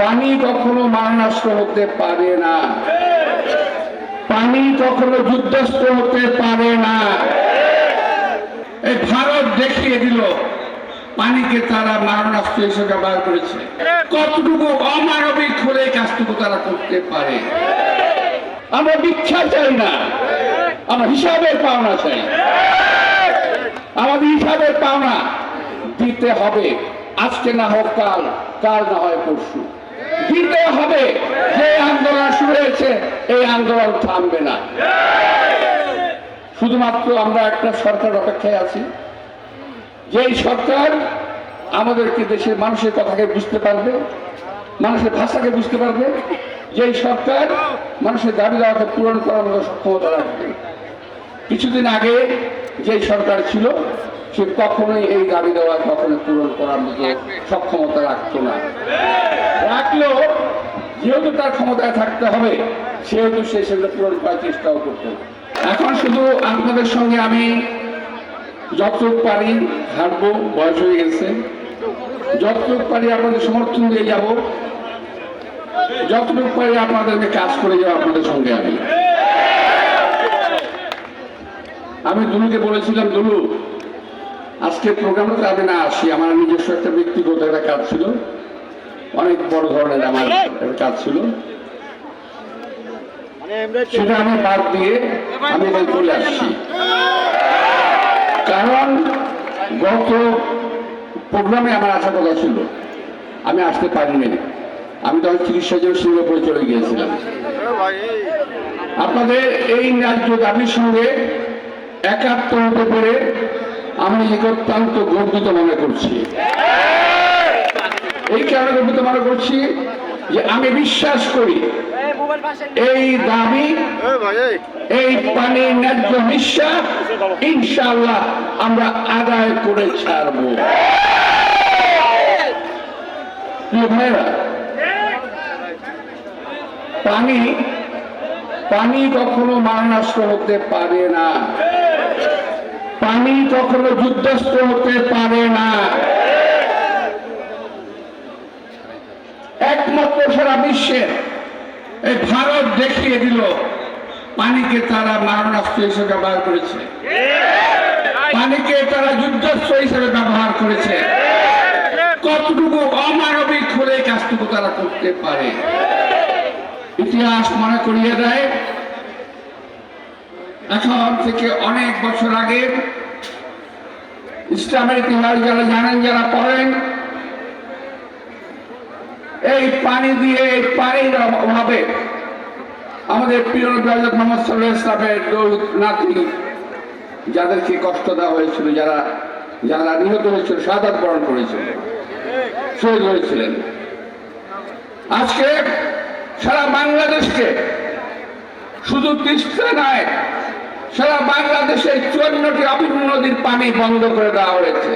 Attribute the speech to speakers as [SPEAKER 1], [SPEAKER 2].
[SPEAKER 1] পানি কখনো মারণাস্ত্র হতে পারে না। পানি কখনো যুদ্ধস্ত্র হতে পারে না। এই ভারত দেখিয়ে দিল, পানিকে তারা মারণাস্ত্র হিসেবে ব্যবহার করেছে। কতটুকু অমানবিক হলে কাজটুকু তারা করতে পারে? আমরা ভিক্ষা চাই না। আমরা হিসাবের পাওনা চাই। আমাদের হিসাবের পাওনা দিতে হবে। আজকে না হোক কাল কাল না হয় পরশু। দিতে হবে। যে আন্দোলন শুরু হয়েছে, এই আন্দোলন থামবে না। শুধুমাত্র আমরা একটা সরকার অপেক্ষায় আছি। যেই সরকার আমাদেরকে দেশের মানুষের কথাকে বুঝতে পারবে? মানুষের ভাষাকে বুঝতে পারবে? যেই সরকার মানুষের দাবি দাওয়াকে পূরণ করার মতো সক্ষমতা রাখবে। কিছুদিন আগে যেই সরকার ছিল, সে কখনোই এই দাবি দেওয়া কখনো পূরণ করার মতো সক্ষমতা রাখতো না। রাখলেও যেহেতু তার ক্ষমতায় থাকতে হবে, সেহেতু সে সেগুলো পূরণ করার চেষ্টাও করতো এখন শুধু আপনাদের সঙ্গে আমি যতটুক পারি হাঁটবো, বয়স হয়ে গেছে। যতটুক পারি আপনাদের সমর্থন দিয়ে যাব। যতটুকু পারি আপনাদেরকে কাজ করে যাব আপনাদের সঙ্গে আমি। আমি দুলুকে বলেছিলাম, দুলু, আজকে প্রোগ্রামটা আমি না আসি আমার নিজস্ব একটা ব্যক্তিগত একটা কাজ ছিল। অনেক বড় ধরনের আমার কাজ ছিল। সেটা আমি বাদ দিয়ে আমি এখানে চলে আসছি। কারণ গত প্রোগ্রামে আমার আসার কথা ছিল। আমি আসতে পারিনি। আমি তখন চিকিৎসার জন্য সিঙ্গাপুরে চলে গিয়েছিলাম। আপনাদের এই ন্যায্য দাবির সঙ্গে একাত্ম হতে পেরে আমি নিজেকে অত্যন্ত গর্বিত মনে করছি। এই কারণে গর্বিত মনে করছি যে আমি বিশ্বাস করি, এই দাবি, এই পানির ন্যায্য হিসা ইনশাল্লাহ আমরা আদায় করে ছাড়বো। ভাইরা পানি পানি কখনো মারণাস্ত্র হতে পারে না। পানি কখনো যুদ্ধস্ত্র হতে পারে না। একমাত্র সারা বিশ্বের এই ভারত দেখিয়ে দিল পানিকে তারা মারণাস্ত্র হিসেবে ব্যবহার করেছে। পানিকে তারা যুদ্ধস্ত্র হিসেবে ব্যবহার করেছে। কতটুকু অমানবিক হলে কাজটুকু তারা করতে পারে? ইতিহাস মনে করিয়ে দেয়, এখন থেকে অনেক বছর আগে ইসলামের ইতিহাস যারা জানেন, যারা পড়েন এই পানি দিয়ে, এই পানির অভাবে আমাদের প্রিয় মোহাম্মদ নাতি, যাদেরকে কষ্ট দেওয়া হয়েছিল, যারা যারা নিহত হয়েছিল, শাহাদাত বরণ করেছিল, শহীদ হয়েছিলেন। আজকে সারা বাংলাদেশকে শুধু তিস্তা নয়, সারা বাংলাদেশের চুয়ান্নটি অভিন্ন নদীর পানি বন্ধ করে দেওয়া হয়েছে।